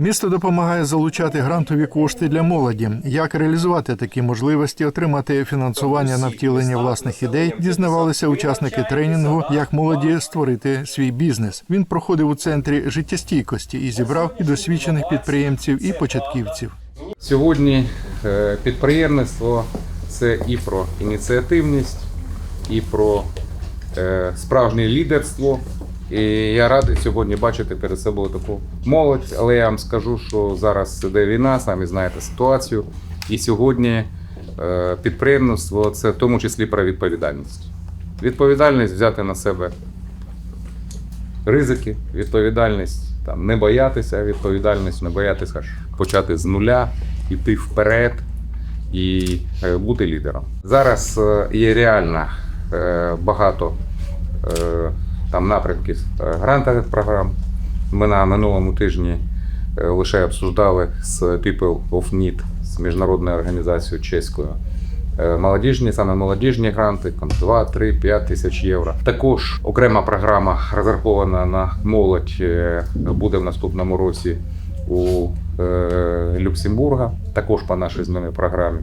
Місто допомагає залучати грантові кошти для молоді. Як реалізувати такі можливості, отримати фінансування на втілення власних ідей, дізнавалися учасники тренінгу, як молоді створити свій бізнес. Він проходив у центрі життєстійкості і зібрав і досвідчених підприємців, і початківців. Сьогодні е, підприємництво це і про ініціативність, і про е, справжнє лідерство. І я радий сьогодні бачити перед собою таку молодь, але я вам скажу, що зараз іде війна, самі знаєте ситуацію. І сьогодні е, підприємництво це в тому числі про відповідальність. Відповідальність взяти на себе ризики, відповідальність там, не боятися, відповідальність не боятися почати з нуля, йти вперед і е, бути лідером. Зараз е, є реально багато там напрямків е, грантових програм. Ми на минулому тижні е, лише обсуждали з People of Need, з міжнародною організацією чеською. Е, Молодіжні, саме молодіжні гранти, 2, 3, 5 тисяч євро. Також окрема програма розрахована на молодь буде в наступному році у Люксембурга, також по нашій зміни програмі.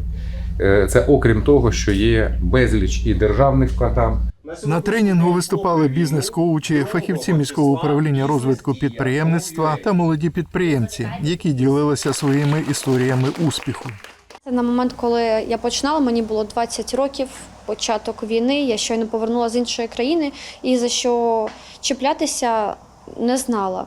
Е, Це окрім того, що є безліч і державних програм, На тренінгу виступали бізнес-коучі, фахівці міського управління розвитку підприємництва та молоді підприємці, які ділилися своїми історіями успіху. Це на момент, коли я починала, мені було 20 років, початок війни. Я щойно повернулася з іншої країни і за що чіплятися не знала.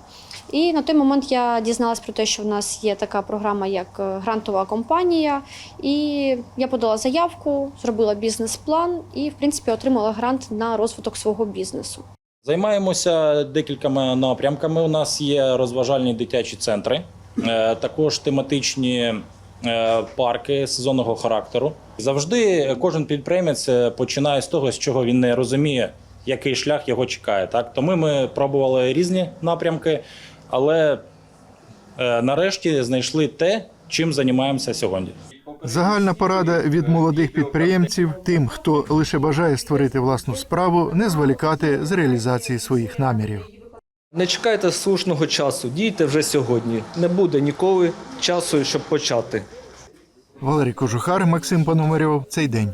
І на той момент я дізналась про те, що в нас є така програма, як е, грантова компанія. І я подала заявку, зробила бізнес-план і, в принципі, отримала грант на розвиток свого бізнесу. Займаємося декількома напрямками. У нас є розважальні дитячі центри, е, також тематичні е, парки сезонного характеру. Завжди кожен підприємець починає з того, з чого він не розуміє, який шлях його чекає. Так тому ми пробували різні напрямки, але е, нарешті знайшли те, чим займаємося сьогодні. Загальна порада від молодих підприємців тим, хто лише бажає створити власну справу, не зволікати з реалізації своїх намірів. Не чекайте слушного часу, дійте вже сьогодні. Не буде ніколи часу, щоб почати. Валерій Кожухар, Максим Пономарьов. Цей день.